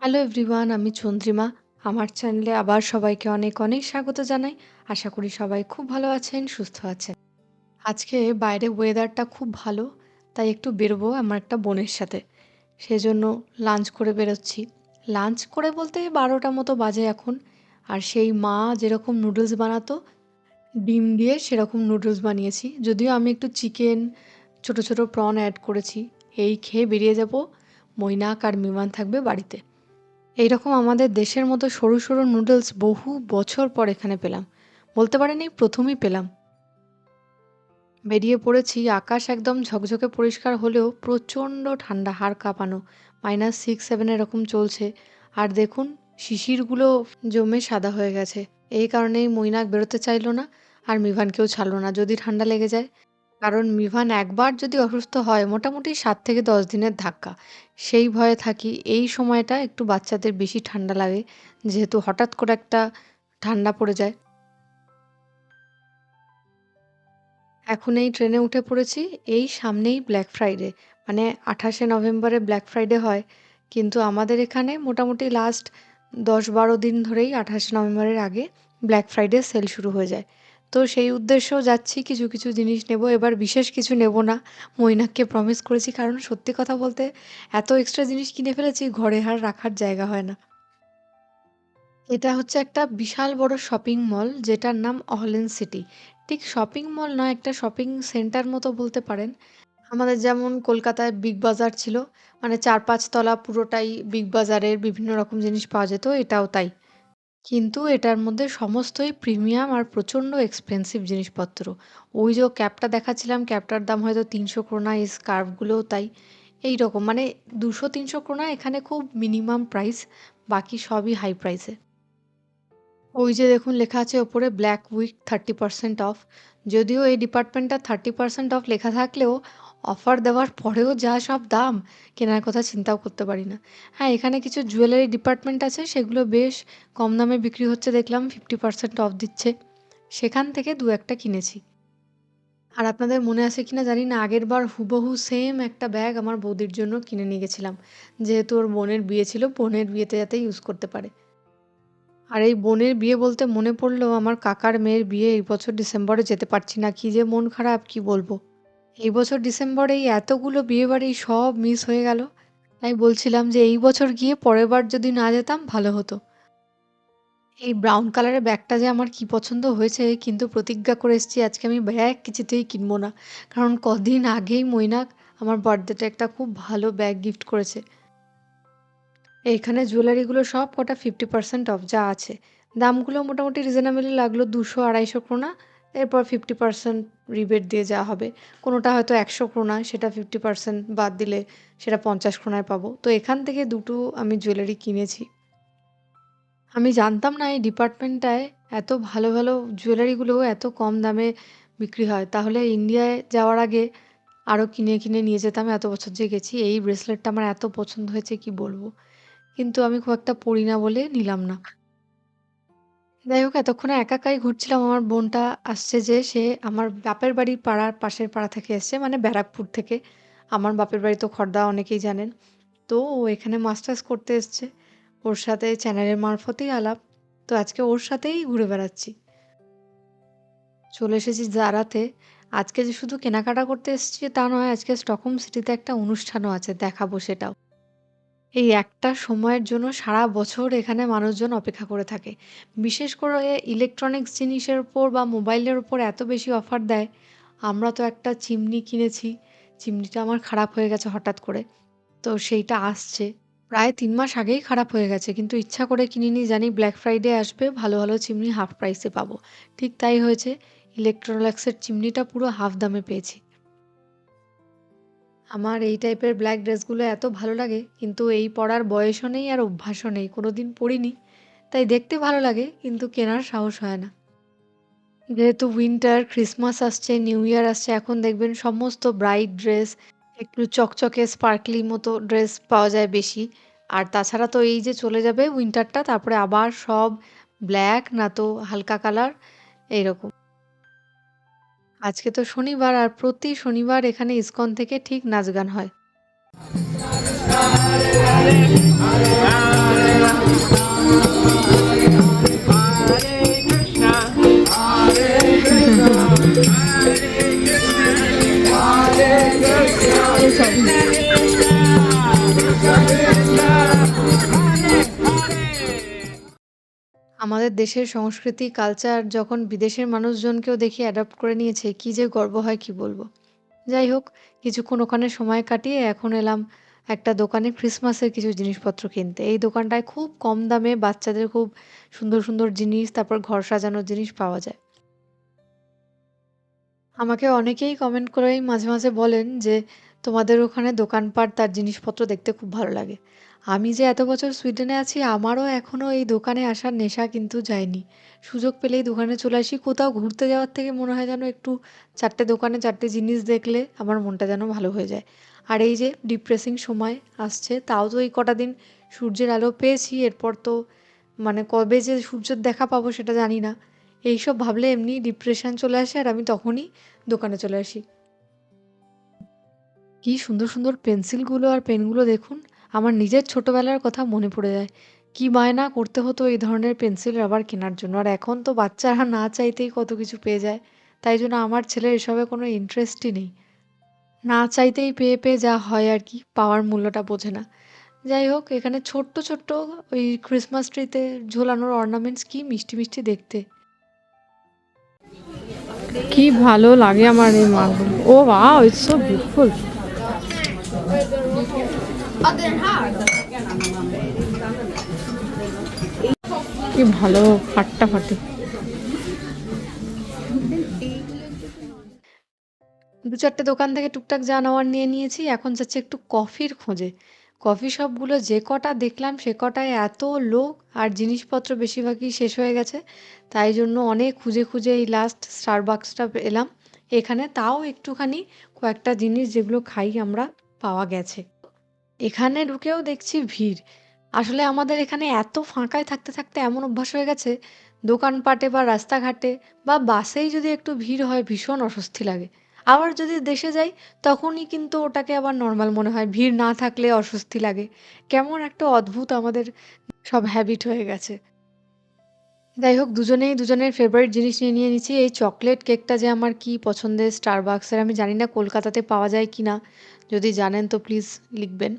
Hello everyone আমি চন্দ্রিমা। আমার চ্যানেলে আবার সবাইকে অনেক, অনেক স্বাগত জানাই। আশা করি সবাই খুব ভালো আছেন, সুস্থ আছেন। আজকে বাইরে ওয়েদারটা খুব ভালো। তাই একটু বেরোবো আমার একটা বোনের সাথে। সেজন্য লাঞ্চ করে বেরোচ্ছি। লাঞ্চ করে বলতে ১২টা মতো বাজে এখন। আর সেই মা যেরকম নুডলস বানাতো, ডিম দিয়ে সেরকম নুডলস বানিয়েছি। যদিও আমি একটু চিকেন, ছোট, ছোট প্রন অ্যাড করেছি। এই খেয়ে বেরিয়ে যাব। মৈনাক আর মিমান থাকবে বাড়িতে। এইরকম আমাদের দেশের মতো সরু, সরু নুডলস বহু বছর পর এখানে পেলাম। বলতে পারেন এই প্রথমই পেলাম। বেরিয়ে পড়েছি আকাশ একদম ঝকঝকে পরিষ্কার হলেও প্রচণ্ড ঠান্ডা হাড় কাঁপানো। -6, 7 এরকম চলছে। আর দেখুন শিশিরগুলো জমে সাদা হয়ে গেছে। এই কারণেই মৈনাক বেরোতে চাইল না আর মিভানকেও ছাড়ল না যদি ঠান্ডা লেগে যায়। কারণ মিভান একবার যদি অসুস্থ হয়, মোটামুটি সাত থেকে ১০ দিনের ধাক্কা। সেই ভয়ে থাকি, এই সময়টা একটু বাচ্চাদের বেশি ঠান্ডা লাগে, যেহেতু হঠাৎ করে একটা ঠান্ডা পড়ে যায়। এখন এই ট্রেনে উঠে পড়েছি। এই সামনেই ব্ল্যাক ফ্রাইডে মানে ২৮শে নভেম্বরে ব্ল্যাক ফ্রাইডে হয়। কিন্তু আমাদের এখানে মোটামুটি লাস্ট দশ বারো দিন ধরেই ২৮শে নভেম্বরের আগে ব্ল্যাক ফ্রাইডে সেল শুরু হয়ে যায়। তো সেই উদ্দেশ্যেও যাচ্ছি কিছু, কিছু জিনিস নেব। এবার বিশেষ কিছু নেব না। মৈনাককে প্রমিস করেছি কারণ সত্যি কথা বলতে এত এক্সট্রা জিনিস কিনে ফেলেছি ঘরে আর রাখার জায়গা হয় না। এটা হচ্ছে একটা বিশাল বড় শপিং মল যেটার নাম অহলেন সিটি। ঠিক শপিং মল নয় একটা শপিং সেন্টার মতো বলতে পারেন। আমাদের যেমন কলকাতায় বিগ বাজার ছিল মানে ৪-৫ তলা পুরোটাই বিগ বাজারের বিভিন্ন রকম জিনিস পাওয়া যেত এটাও তাই। কিন্তু এটার মধ্যে সমস্তই প্রিমিয়াম আর প্রচণ্ড এক্সপেন্সিভ জিনিসপত্র। ওই যে ক্যাপটা দেখাচ্ছিলাম ক্যাপটার দাম হয়তো ৩০০ ক্রোনা, এই স্কার্ফগুলোও তাই। এই রকম মানে দুশো, তিনশো ক্রোনা এখানে খুব মিনিমাম প্রাইস বাকি সবই হাই প্রাইসে। ওই যে দেখুন, লেখা আছে ওপরে ব্ল্যাক উইক 30% অফ। যদিও এই ডিপার্টমেন্টটা 30% অফ লেখা থাকলেও অফার দেওয়ার পরেও যা সব দাম কেনার কথা চিন্তাও করতে পারি না। হ্যাঁ, এখানে কিছু জুয়েলারি ডিপার্টমেন্ট আছে সেগুলো বেশ কম দামে বিক্রি হচ্ছে দেখলাম 50% অফ দিচ্ছে। সেখান থেকে দু একটা কিনেছি। আর আপনাদের মনে আছে কিনা জানি না আগেরবার হুবহু সেম একটা ব্যাগ আমার বৌদির জন্য কিনে নিয়ে গেছিলাম। যেহেতু ওর বোনের বিয়ে ছিল বোনের বিয়েতে যাতে ইউজ করতে পারে। আর এই বোনের বিয়ে বলতে মনে পড়ল আমার কাকার মেয়ের বিয়ে এই বছর ডিসেম্বরে যেতে পারছি না। কী যে মন খারাপ কি বলব। এই বছর ডিসেম্বরে এই এতগুলো বিয়েবাড়ি সব মিস হয়ে গেল। তাই বলছিলাম যে এই বছর গিয়ে পরের বার যদি না যেতাম ভালো হতো। এই ব্রাউন কালারের ব্যাগটা যে আমার কি পছন্দ হয়েছে কিন্তু প্রতিজ্ঞা করে এসেছি আজকে আমি ব্যাগ কিছুতেই কিনবো না। কারণ কদিন আগেই মৈনাক আমার বার্থডেতে একটা খুব ভালো ব্যাগ গিফট করেছে। এখানে জুয়েলারিগুলো সব কটা 50% অফ যা আছে। দামগুলো মোটামুটি রিজনেবলই লাগল দুশো আড়াইশো ক্রোনা। এরপর 50% রিবেট দিয়ে যাওয়া হবে। কোনোটা হয়তো ১০০ ক্রোনা সেটা 50% বাদ দিলে সেটা ৫০ ক্রোনায় পাবো। তো এখান থেকে দুটো আমি জুয়েলারি কিনেছি। আমি জানতাম না এই ডিপার্টমেন্টটায় এত ভালো, ভালো জুয়েলারিগুলো এত কম দামে বিক্রি হয়। তাহলে ইন্ডিয়ায় যাওয়ার আগে আরও কিনে, কিনে নিয়ে যেতাম এত বছর যে গেছি। এই ব্রেসলেটটা আমার এত পছন্দ হয়েছে কি বলব। কিন্তু আমি খুব একটা পড়ি না বলে নিলাম না। যাই হোক, এতক্ষণে একা একাই ঘুরছিলাম। আমার বোনটা আসছে যে, সে আমার বাপের বাড়ির পাড়ার পাশের পাড়া থেকে এসছে মানে ব্যারাকপুর থেকে। আমার বাপের বাড়ি তো খড়দা অনেকেই জানেন। তো ও এখানে মাস্টার্স করতে এসছে। ওর সাথে চ্যানেলের মারফতেই আলাপ। তো আজকে ওর সাথেই ঘুরে বেড়াচ্ছি। চলে এসেছি জারাতে। আজকে যে শুধু কেনাকাটা করতে এসেছি তা নয়, আজকে স্টকহোম সিটিতে একটা অনুষ্ঠানও আছে, দেখাবো সেটাও। এই একটা সময়ের জন্য সারা বছর এখানে মানুষজন অপেক্ষা করে থাকে। বিশেষ করে ইলেকট্রনিক্স জিনিসের উপর বা মোবাইলের উপর এত বেশি অফার দেয়। আমরা তো একটা চিমনি কিনেছি। চিমনিটা আমার খারাপ হয়ে গেছে হঠাৎ করে। তো সেইটা আসছে। প্রায় ৩ মাস আগেই খারাপ হয়ে গেছে। কিন্তু ইচ্ছা করে কিনিনি জানি ব্ল্যাক ফ্রাইডে আসবে ভালো, ভালো চিমনি হাফ প্রাইসে পাবো। ঠিক তাই হয়েছে। ইলেকট্রোলাক্সের চিমনিটা পুরো হাফ দামে পেয়েছি। আমার এই টাইপের ব্ল্যাক ড্রেসগুলো এত ভালো লাগে কিন্তু এই পরার বয়সও নেই আর অভ্যাসও নেই। কোনো দিন পরিনি। তাই দেখতে ভালো লাগে কিন্তু কেনার সাহস হয় না। যেহেতু উইন্টার, ক্রিসমাস আসছে, নিউ ইয়ার আসছে এখন দেখবেন সমস্ত ব্রাইট ড্রেস একটু চকচকে স্পার্কলি মতো ড্রেস পাওয়া যায় বেশি। আর তাছাড়া তো এই যে চলে যাবে উইন্টারটা তারপরে আবার সব ব্ল্যাক না তো হালকা কালার এইরকম। আজকে তো শনিবার আর প্রতি শনিবার এখানে ইসকন থেকে ঠিক নাচ গান হয়। আমাদের দেশের সংস্কৃতি কালচার যখন বিদেশের মানুষজনকেও দেখি অ্যাডাপ্ট করে নিয়েছে, কি যে গর্ব হয় কি বলব? যাই হোক, কিছুক্ষণ ওখানে সময় কাটিয়ে এখন এলাম একটা দোকানে ক্রিসমাসের কিছু জিনিসপত্র কিনতে। এই দোকানটায় খুব কম দামে বাচ্চাদের খুব সুন্দর সুন্দর জিনিস, তারপর ঘর সাজানোর জিনিস পাওয়া যায়। আমাকে অনেকেই কমেন্ট করেই মাঝে মাঝে বলেন যে, তোমাদের ওখানে দোকানপাট তার জিনিসপত্র দেখতে খুব ভালো লাগে। আমি যে এত বছর সুইডেনে আছি, আমারও এখনও এই দোকানে আসার নেশা কিন্তু যায়নি। সুযোগ পেলেই দোকানে চলে আসি। কোথাও ঘুরতে যাওয়ার থেকে মনে হয় যেন একটু চারটে দোকানে চারটে জিনিস দেখলে আমার মনটা যেন ভালো হয়ে যায়। আর এই যে ডিপ্রেসিং সময় আসছে, তাও তো এই কটা দিন সূর্যের আলো পেয়েছি। এরপর তো মানে কবে যে সূর্যের দেখা পাবো সেটা জানি না। এইসব ভাবলে এমনি ডিপ্রেশন চলে আসে আর আমি তখনই দোকানে চলে আসি। কি সুন্দর সুন্দর পেন্সিলগুলো আর পেনগুলো দেখুন। আমার নিজের ছোটবেলার কথা মনে পড়ে যায়। কি বায়না করতে হতো এই ধরনের পেন্সিল রাবার কেনার জন্য? আর এখন তো বাচ্চারা না চাইতেই কত কিছু পেয়ে যায়। তাই জন্য আমার ছেলের এসবে কোনো ইন্টারেস্টই নেই। না চাইতেই পেয়ে পেয়ে যা হয় আর কি, পাওয়ার মূল্যটা বোঝে না। যাই হোক, এখানে ছোট্ট ছোট্ট ওই ক্রিসমাস ট্রিতে ঝোলানোর অর্নামেন্টস কি মিষ্টি মিষ্টি দেখতে। কি ভালো লাগে আমার এই মাগুলো ও ওয়াও ইটস সো বিউটিফুল কি ভালো ফাট্টা ফাটে। দু চারটে দোকান থেকে টুকটাক যা নেওয়ার নিয়ে নিয়েছি, এখন যাচ্ছে একটু কফির খোঁজে। কফি শপগুলো যে কটা দেখলাম, সে কটায় এত লোক আর জিনিসপত্র বেশিরভাগই শেষ হয়ে গেছে। তাই জন্য অনেক খুঁজে খুঁজে এই লাস্ট স্টারবাক্সটা এলাম। এখানে তাও একটুখানি কয়েকটা জিনিস যেগুলো খাই আমরা পাওয়া গেছে। এখানে ঢুকেও দেখছি ভিড়। আসলে আমাদের এখানে এত ফাঁকায় থাকতে থাকতে এমন অভ্যাস হয়ে গেছে, দোকানপাটে বা রাস্তাঘাটে বা বাসেই যদি একটু ভিড় হয় ভীষণ অস্বস্তি লাগে। আবার যদি দেশে যাই, তখনই কিন্তু ওটাকে আবার নর্মাল মনে হয়, ভিড় না থাকলে অস্বস্তি লাগে। কেমন একটা অদ্ভুত আমাদের সব হ্যাবিট হয়ে গেছে। যাই হোক, দুজনেই দুজনের ফেভারিট জিনিস নিয়ে নিয়ে নিচ্ছি। এই চকলেট কেকটা যে আমার কি পছন্দের স্টারবাক্সের আমি জানি না কলকাতাতে পাওয়া যায় কি না যদি জানেন তো প্লিজ লিখবেন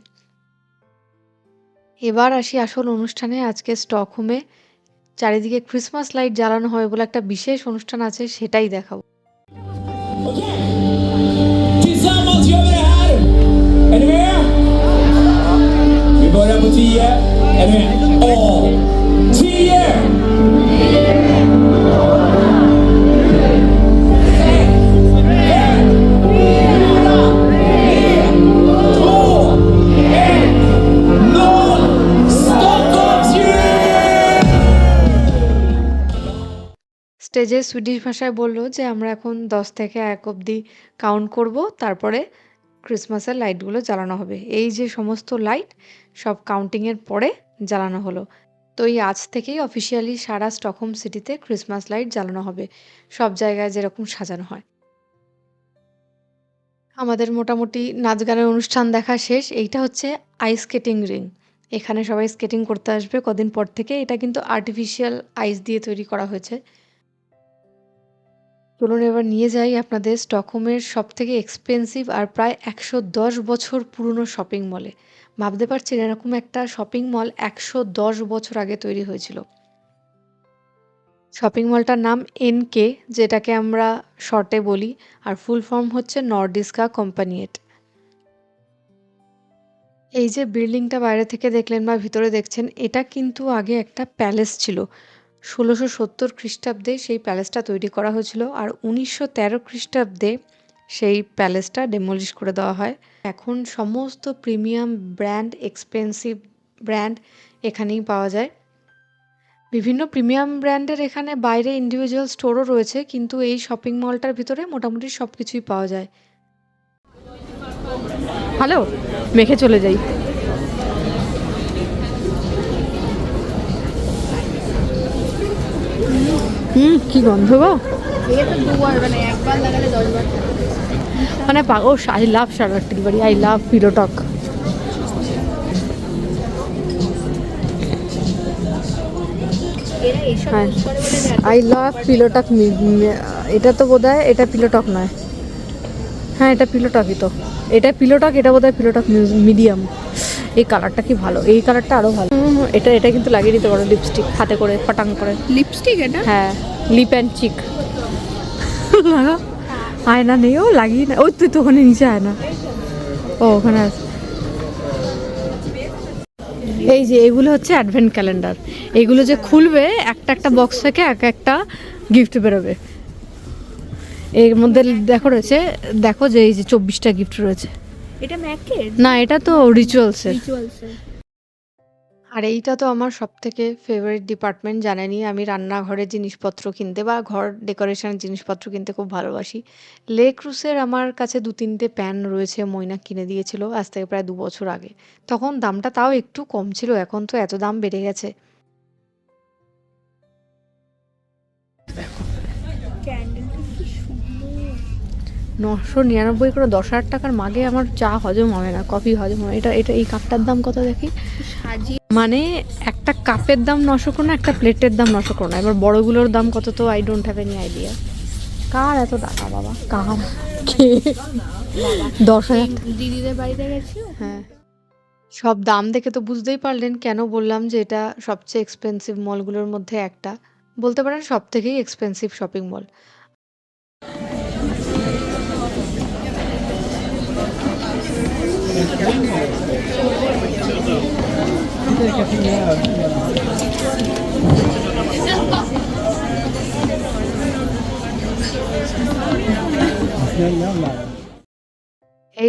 এবার আসি আসল অনুষ্ঠানে আজকে স্টকহোমে চারিদিকে ক্রিসমাস লাইট জ্বালানো হয় বলে একটা বিশেষ অনুষ্ঠান আছে, সেটাই দেখাবো Tillsammans gör vi det här! Är ni med? Vi börjar på 10. Är ni med? Och স্টেজে সুইডিশ ভাষায় বলল যে, আমরা এখন দশ থেকে এক অবধি কাউন্ট করব, তারপরে ক্রিসমাসের লাইটগুলো জ্বালানো হবে। এই যে সমস্ত লাইট সব কাউন্টিংয়ের পরে জ্বালানো হলো। তো এই আজ থেকেই অফিসিয়ালি সারা স্টকহোম সিটিতে ক্রিসমাস লাইট জ্বালানো হবে, সব জায়গায় যেরকম সাজানো হয়। আমাদের মোটামুটি নাচ গানের অনুষ্ঠান দেখা শেষ, এইটা হচ্ছে আইস স্কেটিং রিং এখানে সবাই স্কেটিং করতে আসবে, কদিন পর থেকে। এটা কিন্তু আর্টিফিশিয়াল আইস দিয়ে তৈরি করা হয়েছে। চলুন এবার নিয়ে যাই আপনাদের স্টকহোমের সব থেকে এক্সপেন্সিভ আর প্রায় একশো দশ বছর পুরনো শপিং মলে ভাবতে পারছেন এরকম একটা শপিং মল একশো দশ বছর আগে তৈরি হয়েছিল। শপিং মলটার নাম এনকে যেটাকে আমরা শর্টে বলি, আর ফুল ফর্ম হচ্ছে নর্ডিস্কা কোম্পানিয়েট এই যে বিল্ডিংটা বাইরে থেকে দেখলেন বা ভিতরে দেখছেন, এটা কিন্তু আগে একটা প্যালেস ছিল। ষোলোশো সত্তর খ্রিস্টাব্দে সেই প্যালেসটা তৈরি করা হয়েছিল আর উনিশশো তেরো খ্রিস্টাব্দে সেই প্যালেসটা ডেমোলিশ করে দেওয়া হয়। এখন সমস্ত প্রিমিয়াম ব্র্যান্ড এক্সপেন্সিভ ব্র্যান্ড এখানেই পাওয়া যায়। বিভিন্ন প্রিমিয়াম ব্র্যান্ডের এখানে বাইরে ইন্ডিভিজুয়াল স্টোরও রয়েছে, কিন্তু এই শপিং মলটার ভিতরে মোটামুটি সব কিছুই পাওয়া যায়। হ্যালো মেখে চলে যাই। হুম, কি গন্ধ গো। মানে পাগো আই লাভ শার্লার বাড়ি I love pillow talk I love pillow talk এটা তো বোধ হয় এটা পিলোটক নয়। হ্যাঁ এটা পিলোটকই তো। এটা পিলোটক এটা বোধ হয় পিলোটক মিডিয়াম এই কালারটা কি ভালো? এই কালারটা আরও ভালো। এটা এটা কিন্তু লাগিয়ে দিতে পারো লিপস্টিক হাতে করে ফটাং করে। লিপস্টিক এটা? হ্যাঁ লিপ অ্যান্ড চিক লাগা? আয়না নেই ও লাগিয়ে না। ওই তুই তো ওখানে নিচে আয়না। ও ওখানে আছে। এই যে এগুলো হচ্ছে অ্যাডভেন্ট ক্যালেন্ডার এগুলো যে খুলবে একটা একটা বক্স থেকে এক একটা গিফট বেরোবে। এর মধ্যে দেখো রয়েছে দেখো যে এই যে চব্বিশটা গিফট রয়েছে। এটা ম্যাকের? না এটা তো রিচুয়ালসের রিচুয়ালসের আর এইটা তো আমার সব থেকে ফেভারিট ডিপার্টমেন্ট জানেনই আমি রান্নাঘরের জিনিসপত্র কিনতে বা ঘর ডেকোরেশনের জিনিসপত্র কিনতে খুব ভালোবাসি। লে ক্রুসের আমার কাছে দু তিনটে প্যান রয়েছে ময়না কিনে দিয়েছিল আজ থেকে প্রায় দু বছর আগে। তখন দামটা তাও একটু কম ছিল এখন তো এত দাম বেড়ে গেছে। নশো নিরানব্বই করে দশ হাজার টাকার মাগে আমার চা হজম হবে না কফি হজম হবে এটা এটা এই কাপটার দাম কত দেখি? মানে একটা কাপের দাম নশো করোনা একটা প্লেটের দাম নশো করোনা এবার বড়গুলোর দাম কত তো I don't have any idea কার এত টাকা বাবা? কার? কে? দশ হাজার? দিদিদের বাড়িতে গেছি হ্যাঁ। সব দাম দেখে তো বুঝতেই পারলেন কেন বললাম যে এটা সবচেয়ে এক্সপেন্সিভ মলগুলোর মধ্যে একটা। বলতে পারেন সব থেকেই এক্সপেন্সিভ শপিং মল এই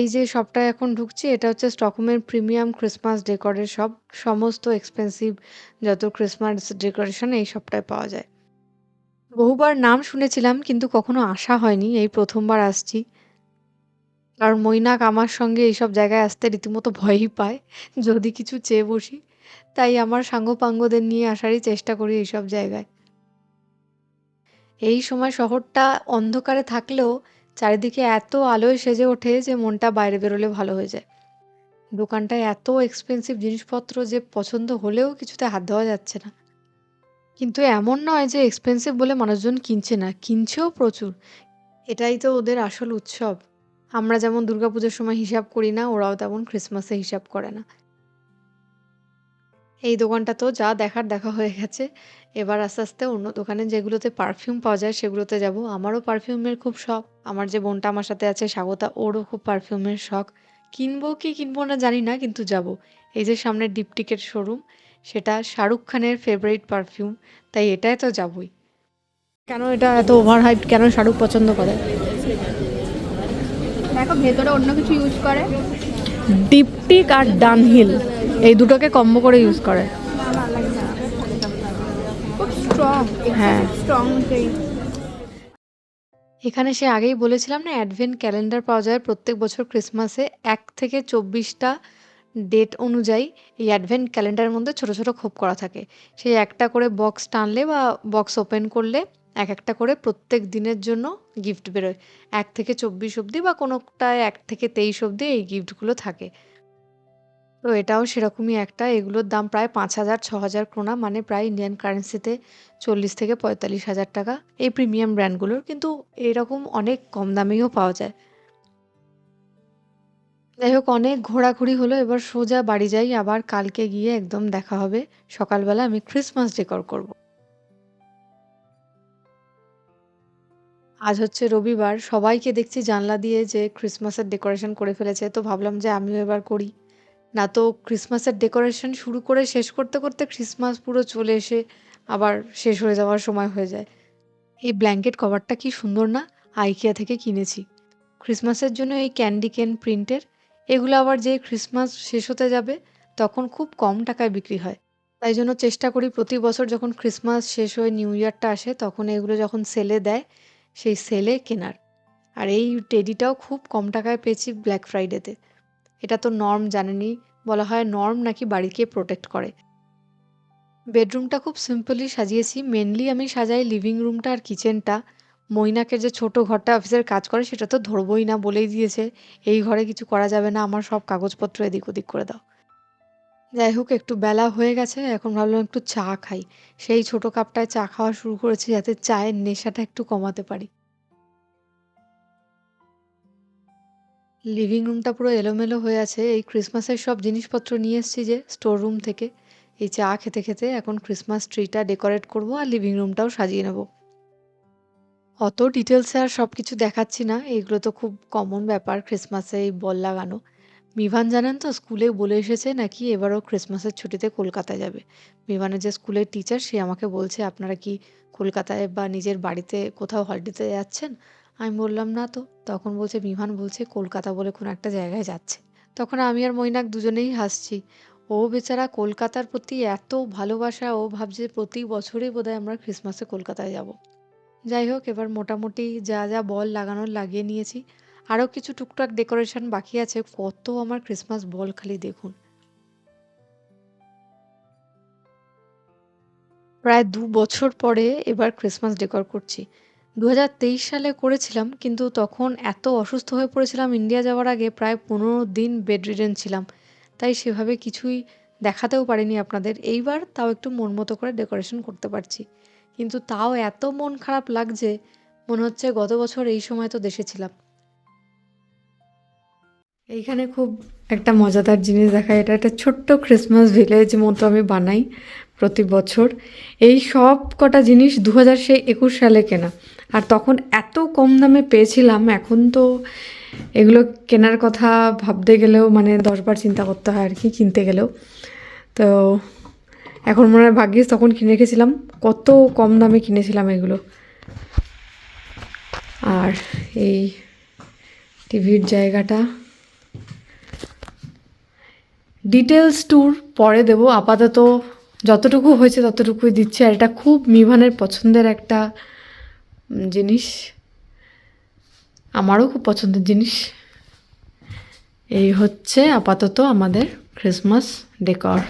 যে শপটায় এখন ঢুকছি, এটা হচ্ছে স্টকহোমের প্রিমিয়াম ক্রিসমাস ডেকোরের সব, সমস্ত এক্সপেন্সিভ যত ক্রিসমাস ডেকোরেশন এই শপটায় পাওয়া যায়। বহুবার নাম শুনেছিলাম, কিন্তু কখনো আসা হয়নি, এই প্রথমবার আসছি। কারণ মৈনাক আমার সঙ্গে এইসব জায়গায় আসতে রীতিমতো ভয়ই পায়, যদি কিছু চেয়ে বসি। তাই আমার সাঙ্গপাঙ্গদের নিয়ে আসারই চেষ্টা করি এইসব জায়গায়। এই সময় শহরটা অন্ধকারে থাকলেও চারিদিকে এত আলোয় সেজে ওঠে যে মনটা বাইরে বেরোলে ভালো হয়ে যায়। দোকানটায় এত এক্সপেন্সিভ জিনিসপত্র যে পছন্দ হলেও কিছুতে হাত দেওয়া যাচ্ছে না। কিন্তু এমন নয় যে এক্সপেন্সিভ বলে মানুষজন কিনছে না, কিনছেও প্রচুর। এটাই তো ওদের আসল উৎসব। আমরা যেমন দুর্গাপুজোর সময় হিসাব করি না, ওরাও তেমন ক্রিসমাসে হিসাব করে না। এই দোকানটা তো যা দেখার দেখা হয়ে গেছে। এবার আস্তে আস্তে অন্য দোকানে যেগুলোতে পারফিউম পাওয়া যায়, সেগুলোতে যাব। আমারও পারফিউমের খুব শখ। আমার যে বোনটা আমার সাথে আছে, স্বাগতা, ওরও খুব পারফিউমের শখ। কিনবো কি কিনবো না জানি না, কিন্তু যাব। এই যে সামনে ডিপটিকের শোরুম সেটা শাহরুখ খানের ফেভারিট পারফিউম তাই এটাই তো যাবই। কেন এটা এত ওভার হাইট কেন শাহরুখ পছন্দ করে? ভেতরে অন্য কিছু ইউজ করে? ডিপটিক আর ডানহিল এই দুটোকে কম্বো করে ইউজ করে। খুব স্ট্রং হ্যাঁ। স্ট্রং এখানে সে আগেই বলেছিলাম না অ্যাডভেন্ট ক্যালেন্ডার পাওয়া যায় প্রত্যেক বছর ক্রিসমাসে এক থেকে চব্বিশটা ডেট অনুযায়ী এই অ্যাডভেন্ট ক্যালেন্ডারের মধ্যে ছোট ছোট খোপ করা থাকে। সেই একটা করে বক্স টানলে বা বক্স ওপেন করলে এক একটা করে প্রত্যেক দিনের জন্য গিফট বেরোয়। এক থেকে চব্বিশ অবধি বা কোনোটায় এক থেকে তেইশ অবধি এই গিফটগুলো থাকে। তো এটাও সেরকমই একটা, এগুলোর দাম প্রায় পাঁচ হাজার, ছ হাজার ক্রোনা মানে প্রায় ইন্ডিয়ান কারেন্সিতে চল্লিশ থেকে পঁয়তাল্লিশ হাজার টাকা। এই প্রিমিয়াম ব্র্যান্ডগুলোর কিন্তু এরকম অনেক কম দামেও পাওয়া যায়। যাই হোক, অনেক ঘোরাঘুরি হলো, এবার সোজা বাড়ি যাই, আবার কালকে গিয়ে একদম দেখা হবে। সকালবেলা আমি ক্রিসমাস ডেকর করব। আজ হচ্ছে রবিবার, সবাইকে দেখছি জানলা দিয়ে যে ক্রিসমাসের ডেকোরেশন করে ফেলেছে, তো ভাবলাম যে আমিও এবার করি। না তো ক্রিসমাসের ডেকোরেশন শুরু করে শেষ করতে করতে ক্রিসমাস পুরো চলে এসে আবার শেষ হয়ে যাওয়ার সময় হয়ে যায়। এই ব্ল্যাঙ্কেট কভারটা কি সুন্দর না? আইকিয়া থেকে কিনেছি। ক্রিসমাসের জন্য এই ক্যান্ডি কেন প্রিন্টের এগুলো আবার যে ক্রিসমাস শেষ হতে যাবে, তখন খুব কম টাকায় বিক্রি হয়। তাই জন্য চেষ্টা করি প্রতি বছর যখন ক্রিসমাস শেষ হয়ে নিউ ইয়ারটা আসে, তখন এগুলো যখন সেলে দেয় সেই সেলে কেনার। আর এই টেডিটাও খুব কম টাকায় পেয়েছি ব্ল্যাক ফ্রাইডেতে এটা তো নর্ম জানেনি বলা হয় নর্ম নাকি বাড়িকে প্রোটেক্ট করে। বেডরুমটা খুব সিম্পলি সাজিয়েছি মেনলি আমি সাজাই লিভিং রুমটা আর কিচেনটা মৈনাকের যে ছোট ঘরটা অফিসের কাজ করে, সেটা তো ধরবই না বলেই দিয়েছে। এই ঘরে কিছু করা যাবে না, আমার সব কাগজপত্র এদিক ওদিক করে দাও। যাই হোক, একটু বেলা হয়ে গেছে, এখন ভাবলাম একটু চা খাই। সেই ছোট কাপটায় চা খাওয়া শুরু করেছি যাতে চায়ের নেশাটা একটু কমাতে পারি। লিভিং রুমটা পুরো এলোমেলো হয়ে আছে। এই ক্রিসমাসের সব জিনিসপত্র নিয়ে এসেছি যে স্টোর রুম থেকে। এই চা খেতে খেতে এখন ক্রিসমাস ট্রিটা ডেকোরেট করব আর লিভিং রুমটাও সাজিয়ে নেব। অত ডিটেলসে আর সব কিছু দেখাচ্ছি না। এইগুলো তো খুব কমন ব্যাপার ক্রিসমাসে এই বল লাগানো। মিভান জানেন তো স্কুলে বলে এসেছে নাকি এবারও ক্রিসমাসের ছুটিতে কলকাতায় যাবে। মিভানের যে স্কুলের টিচার, সে আমাকে বলছে, আপনারা কি কলকাতায় বা নিজের বাড়িতে কোথাও হলিডেতে যাচ্ছেন? আমি বললাম, না তো। তখন বলছে বিমান বলছে কলকাতা বলে কোনো একটা জায়গায় যাচ্ছে। তখন আমি আর মৈনাক দুজনেই হাসছি। ও বেচারা কলকাতার প্রতি এত ভালোবাসা, ও ভাবছে প্রতি বছরই বোধহয় আমরা ক্রিসমাসে কলকাতায় যাব। যাই হোক, এবার মোটামুটি যা যা বল লাগানোর লাগিয়ে নিয়েছি। আরও কিছু টুকটাক ডেকোরেশন বাকি আছে। কত আমার ক্রিসমাস বল খালি দেখুন। প্রায় দু বছর পরে এবার ক্রিসমাস ডেকোর করছি। দু হাজার তেইশ সালে করেছিলাম, কিন্তু তখন এত অসুস্থ হয়ে পড়েছিলাম ইন্ডিয়া যাওয়ার আগে, প্রায় পনেরো দিন বেড রিডেন ছিলাম। তাই সেভাবে কিছুই দেখাতেও পারিনি আপনাদের। এইবার তাও একটু মন মতো করে ডেকোরেশন করতে পারছি। কিন্তু তাও এত মন খারাপ লাগছে, মনে হচ্ছে গত বছর এই সময় তো দেশে ছিলাম। এইখানে খুব একটা মজাদার জিনিস দেখা এটা একটা ছোট্ট ক্রিসমাস ভিলেজ মতো আমি বানাই প্রতি বছর। এই সব কটা জিনিস দু হাজার একুশ সালে কেনা। আর তখন এত কম দামে পেয়েছিলাম, এখন তো এগুলো কেনার কথা ভাবতে গেলেও মানে দশবার চিন্তা করতে হয় আর কি, কিনতে গেলেও। তো এখন মনে হয় ভাগ্যিস তখন কিনে রেখেছিলাম। কত কম দামে কিনেছিলাম এগুলো। আর এই টিভির জায়গাটা ডিটেলস ট্যুর পরে দেবো। আপাতত যতটুকু হয়েছে ততটুকুই দিচ্ছি। আর এটা খুব মিভানের পছন্দের একটা জিনিস। আমারও খুব পছন্দের জিনিস। এই হচ্ছে আপাতত আমাদের ক্রিসমাস ডেকর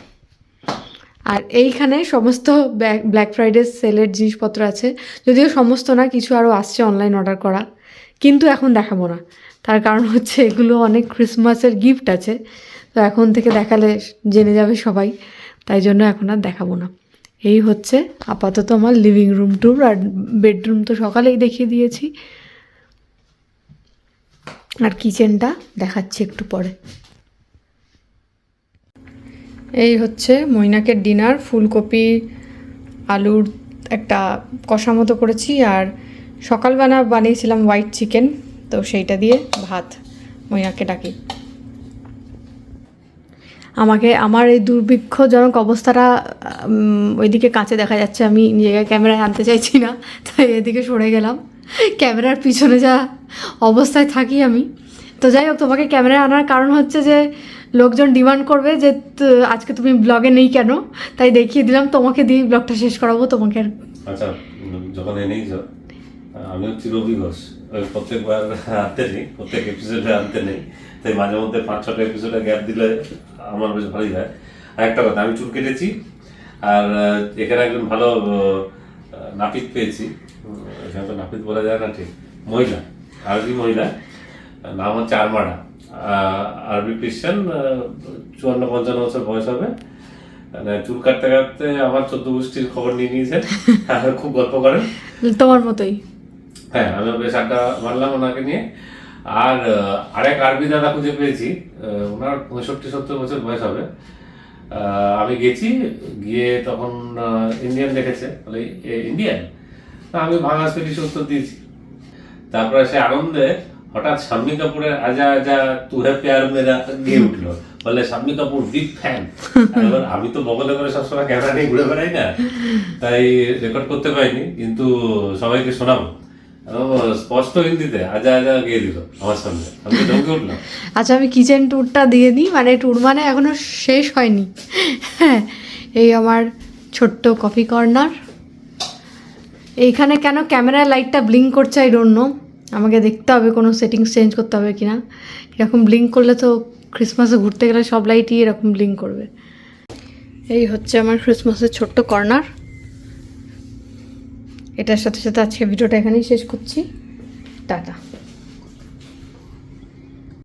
আর এইখানে সমস্ত ব্ল্যাক ফ্রাইডে সেলের জিনিসপত্র আছে। যদিও সমস্ত না, কিছু আরও আসছে অনলাইন অর্ডার করা। কিন্তু এখন দেখাবো না। তার কারণ হচ্ছে এগুলো অনেক ক্রিসমাসের গিফট আছে। তো এখন থেকে দেখালে জেনে যাবে সবাই। তাই জন্য এখন আর দেখাবো না। এই হচ্ছে আপাতত আমার লিভিং রুম ট্যুর আর বেডরুম তো সকালেই দেখিয়ে দিয়েছি। আর কিচেনটা দেখাচ্ছি একটু পরে। এই হচ্ছে মৈনাকের ডিনার ফুলকপি, আলুর একটা কষা মতো করেছি আর সকালবেলা বানিয়েছিলাম হোয়াইট চিকেন তো সেইটা দিয়ে ভাত মৈনাকে ডাকি। আমাকে, আমার এই দুর্ভিক্ষজনক অবস্থাটা ওইদিকে কাছে দেখা যাচ্ছে। আমি নিজেকে ক্যামেরায় আনতে চাইছি না, তাই এদিকে সরে গেলাম। ক্যামেরার পিছনে যা অবস্থায় থাকি আমি। তো যাই হোক, তোমাকে ক্যামেরায় আনার কারণ হচ্ছে যে, লোকজন ডিমান্ড করবে যে আজকে তুমি ব্লগে নেই কেন? তাই দেখিয়ে দিলাম, তোমাকে দিয়ে ব্লগটা শেষ করাবো, তোমাকে আচ্ছা যখন এনেইছ আমি হচ্ছি রবি ঘোষ প্রত্যেকবার আনতে নেই, প্রত্যেক এপিসোডে আনতে নেই। তাই মাঝে মধ্যে পাঁচ ছটা এপিসোডে গ্যাপ দিলে আমার বেশ ভালোই হয়। আর একটা কথা আমি চুল কেটেছি আর এখানে একজন ভালো নাপিত পেয়েছি। এখানে তো নাপিত বলা যায় না ঠিক। মহিলা আরবি মহিলা নাম হচ্ছে আরমাডা আরবি খ্রিস্টান চুয়ান্ন পঞ্চান্ন বছর বয়স হবে। মানে চুল কাটতে কাটতে আমার চোদ্দ গোষ্ঠীর খবর নিয়ে নিয়েছে। আর খুব গল্প করেন। তোমার মতোই। হ্যাঁ আমি বেশ আড্ডা মারলাম ওনাকে নিয়ে। আর আরেক আরবি দাদা খুঁজে পেয়েছি ওনার পঁয়ষট্টি সত্তর বছর বয়স হবে। আমি গেছি, গিয়ে তখন ইন্ডিয়ান দেখেছে, বলে ইন্ডিয়ান আমি ভাঙা স্পেটিশ উত্তর দিয়েছি। তারপরে সে আনন্দে হঠাৎ শাম্মী কাপুরের আজা আজা তু হে প্যার মেরা গিয়ে উঠল। বলে শাম্মী কাপুর বিগ ফ্যান এবার আমি তো বগলে করে সবসময় ক্যামেরা নিয়ে ঘুরে বেড়াই না। তাই রেকর্ড করতে পারিনি, কিন্তু সবাইকে শোনাবো। স্পষ্ট হিন্দিতে, আজা আজা গিয়ে দিল আমার সামনে। আমি চমকে উঠলাম। আচ্ছা আমি কিচেন ট্যুরটা দিয়ে দিই? মানে ট্যুর মানে এখনও শেষ হয়নি। হ্যাঁ এই আমার ছোট্ট কফি কর্নার এইখানে কেন ক্যামেরার লাইটটা ব্লিঙ্ক করছে আই ডোন্ট নো আমাকে দেখতে হবে, কোনো সেটিংস চেঞ্জ করতে হবে কি না এরকম ব্লিঙ্ক করলে তো ক্রিসমাসে ঘুরতে গেলে সব লাইটই এরকম ব্লিঙ্ক করবে। এই হচ্ছে আমার ক্রিসমাসের ছোট্ট কর্নার এটার সাথে সাথে আজকে ভিডিওটা এখানেই শেষ করছি। টাটা।